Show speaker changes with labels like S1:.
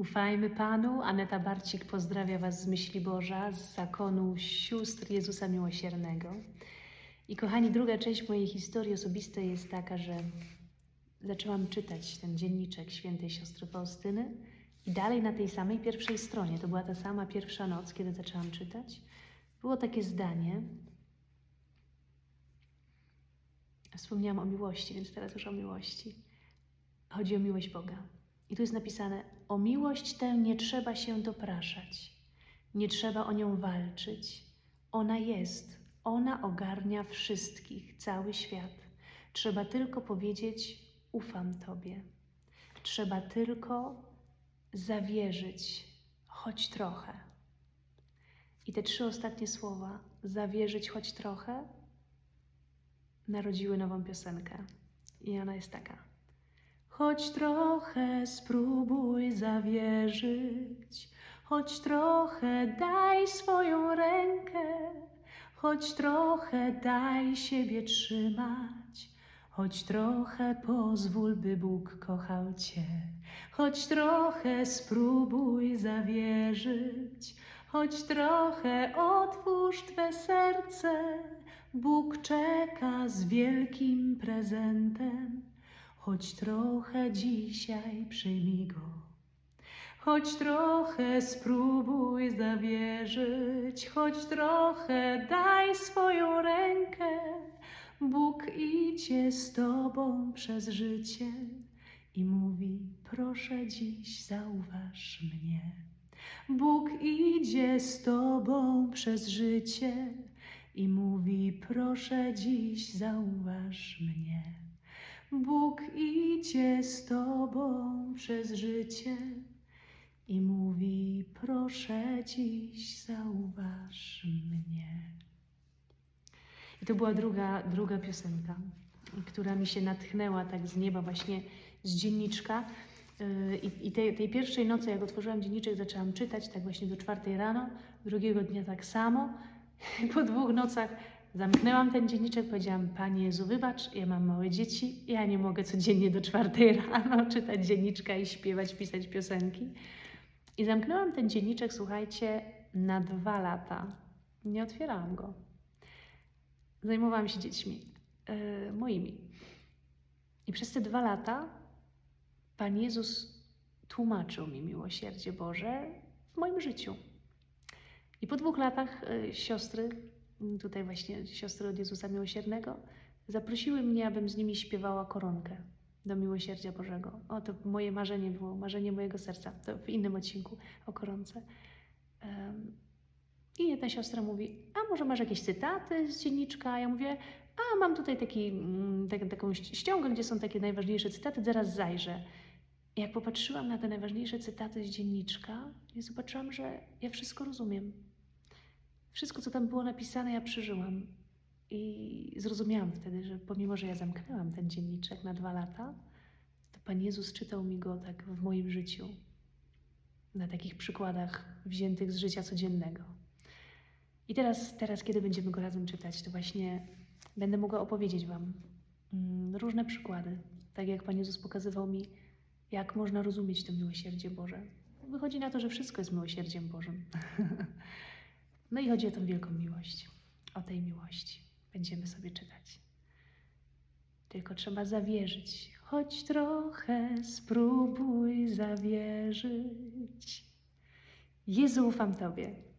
S1: Ufajmy Panu. Aneta Barcik pozdrawia Was z myśli Boża, z zakonu sióstr Jezusa Miłosiernego. I kochani, druga część mojej historii osobistej jest taka, że zaczęłam czytać ten dzienniczek świętej siostry Faustyny i dalej na tej samej pierwszej stronie, to była ta sama pierwsza noc, kiedy zaczęłam czytać, było takie zdanie. Wspomniałam o miłości, więc teraz już o miłości. Chodzi o miłość Boga. I tu jest napisane: O miłość tę nie trzeba się dopraszać, nie trzeba o nią walczyć. Ona jest, ona ogarnia wszystkich, cały świat. Trzeba tylko powiedzieć: Ufam Tobie. Trzeba tylko zawierzyć, choć trochę. I te trzy ostatnie słowa, zawierzyć choć trochę, narodziły nową piosenkę. I ona jest taka. Choć trochę spróbuj zawierzyć, choć trochę daj swoją rękę, choć trochę daj siebie trzymać, choć trochę pozwól, by Bóg kochał Cię, choć trochę spróbuj zawierzyć, choć trochę otwórz Twe serce. Bóg czeka z wielkim prezentem. Choć trochę dzisiaj przyjmij go, choć trochę spróbuj zawierzyć, choć trochę daj swoją rękę. Bóg idzie z tobą przez życie i mówi: Proszę dziś zauważ mnie. Bóg idzie z tobą przez życie i mówi: Proszę dziś zauważ mnie. Bóg idzie z Tobą przez życie i mówi: Proszę dziś zauważ mnie. I to była druga, druga piosenka, która mi się natchnęła tak z nieba, właśnie z dzienniczka. Yy, I, i tej, tej pierwszej nocy, jak otworzyłam dzienniczek, zaczęłam czytać, tak właśnie do czwartej rano, drugiego dnia tak samo. Po dwóch nocach Zamknęłam ten dzienniczek, powiedziałam: Panie Jezu, wybacz, ja mam małe dzieci, ja nie mogę codziennie do czwartej rano czytać dzienniczka i śpiewać, pisać piosenki. I zamknęłam ten dzienniczek, słuchajcie, na dwa lata. Nie otwierałam go. Zajmowałam się dziećmi, yy, moimi. I przez te dwa lata Pan Jezus tłumaczył mi miłosierdzie Boże w moim życiu. I po dwóch latach yy, siostry tutaj właśnie siostry od Jezusa Miłosiernego, zaprosiły mnie, abym z nimi śpiewała koronkę do Miłosierdzia Bożego. O, to moje marzenie było, marzenie mojego serca, to w innym odcinku o koronce. I jedna siostra mówi, a może masz jakieś cytaty z dzienniczka? Ja mówię, a mam tutaj taki, mm, tak, taką ściągę, gdzie są takie najważniejsze cytaty, zaraz zajrzę. Jak popatrzyłam na te najważniejsze cytaty z dzienniczka, ja zobaczyłam, że ja wszystko rozumiem. Wszystko, co tam było napisane, ja przeżyłam. I zrozumiałam wtedy, że pomimo, że ja zamknęłam ten dzienniczek na dwa lata, to Pan Jezus czytał mi go tak w moim życiu, na takich przykładach wziętych z życia codziennego. I teraz, teraz kiedy będziemy go razem czytać, to właśnie będę mogła opowiedzieć Wam mm, różne przykłady, tak jak Pan Jezus pokazywał mi, jak można rozumieć to miłosierdzie Boże. Wychodzi na to, że wszystko jest miłosierdziem Bożym. No i chodzi o tą wielką miłość. O tej miłości będziemy sobie czytać. Tylko trzeba zawierzyć, choć trochę spróbuj zawierzyć. Jezu, ufam Tobie.